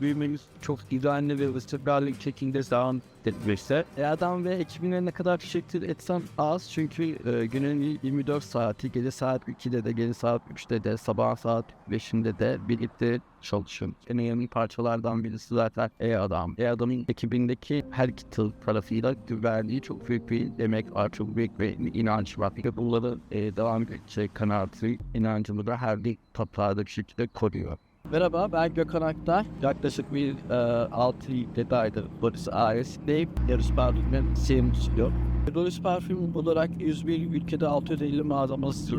büyümemiz çok düzenli ve istikrarlı şekilde devam etmekte. E adam ve ekibine ne kadar teşekkür etsem az çünkü e, günün 24 saati gece saat 2'de de gece saat 3'te de sabah saat 5'inde de birlikte çalışıyorum. En önemli parçalardan birisi zaten E-Adam. E-Adam'ın ekibindeki her kitle tarafıyla verdiği çok büyük bir emek var, çok büyük bir inanç var. Ve bunları e, devam edecek kanaatı, inancımı da her bir toprağı bir şekilde koruyor. Merhaba ben Gökhan Aktar. Yaklaşık bir e, 6 yıldır Boris AES'deyim. Yarış parfümün CMC'yo. Boris parfüm olarak 101 ülkede 650 mağazamız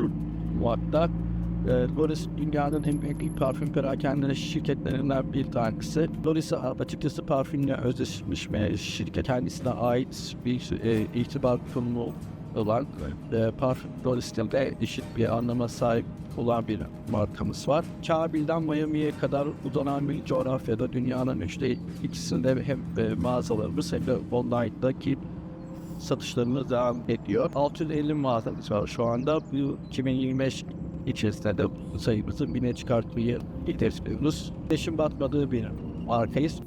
vardı. E, Boris dünyanın en büyük parfüm perakende şirketlerinden bir tanesi. Boris açıkçası parfümle özleşmiş bir şirket. Kendisine ait bir e, itibar konumu olan e, parfüm Boris'te eşit bir anlama sahip olan bir markamız var. Kabil'den Miami'ye kadar uzanan bir coğrafyada dünyanın üçte ikisinde hem e, mağazalarımız hem de online'daki satışlarımız devam ediyor. 650 mağazamız var şu anda. Bu 2025 içerisinde de sayımızı bine çıkartmayı hedefliyoruz. Leşin batmadığı bir markayız.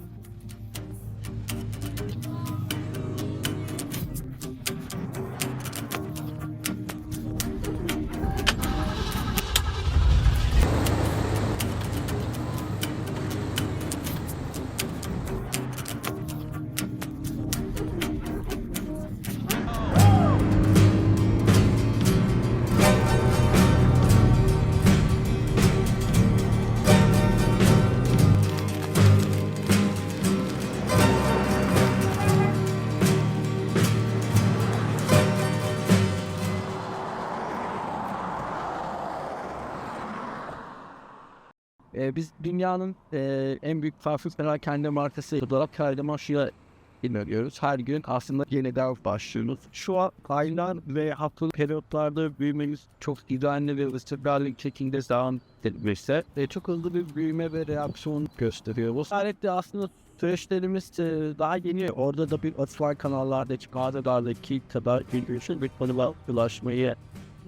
Ee, biz dünyanın e, en büyük parfüm perakende markası olarak Kaydemoşu'ya inanıyoruz. Her gün aslında yeniden başlıyoruz. Şu an aylar ve haftalık periyotlarda büyümemiz çok düzenli ve istikrarlı şekilde devam etmekte. E, çok hızlı bir büyüme ve reaksiyon gösteriyoruz. Gayet de aslında süreçlerimiz e, daha yeni. Orada da bir offline kanallardaki, mağazalardaki kadar ilginç bir konuya ulaşmayı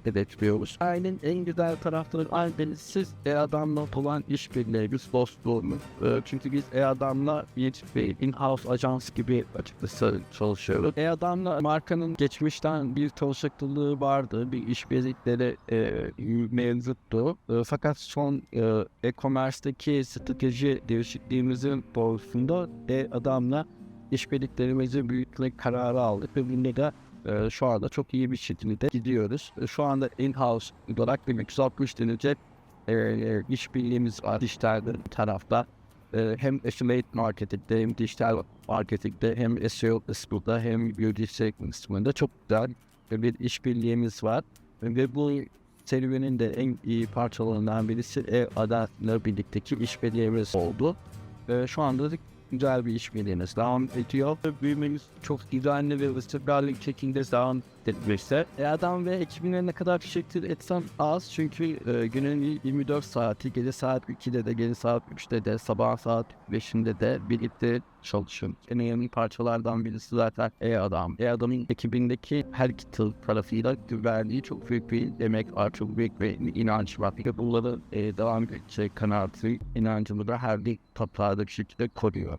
hedefliyoruz. Ailenin en güzel tarafları ailenin siz e-adamla olan işbirliğimiz, dostluğumuz. E, çünkü biz e-adamla bir, bir in-house ajans gibi açıkçası çalışıyoruz. E-adamla markanın geçmişten bir çalışıklılığı vardı, bir işbirlikleri e, mevcuttu. E, fakat son e, e-commerce'deki strateji değişikliğimizin doğrusunda e-adamla işbirliklerimizi büyütmek kararı aldık ve bunda da ee, şu anda çok iyi bir şekilde gidiyoruz. Ee, Şu anda in-house olarak bir 360 derece e, işbirliğimiz var dijital tarafta. E, hem affiliate marketingde hem dijital marketingde hem SEO kısmında hem UGC kısmında çok güzel bir işbirliğimiz var. Ve bu serüvenin de en iyi parçalarından birisi e-adatla birlikteki işbirliğimiz oldu. E, şu anda da güzel bir işbirliğimiz devam ediyor. Büyümemiz çok düzenli ve istikrarlı şekilde devam etmekte. E adam ve ekibine ne kadar teşekkür etsem az çünkü e, günün 24 saati gece saat 2'de de gece saat 3'te de sabah saat 5'inde de birlikte çalışıyorum. En önemli parçalardan birisi zaten E-Adam. E-Adam'ın ekibindeki her kitle tarafıyla verdiği çok büyük bir emek var, çok büyük bir inanç var. Ve bunları e, devam edecek kanaatı, inancımı da her bir toprağı bir şekilde koruyor.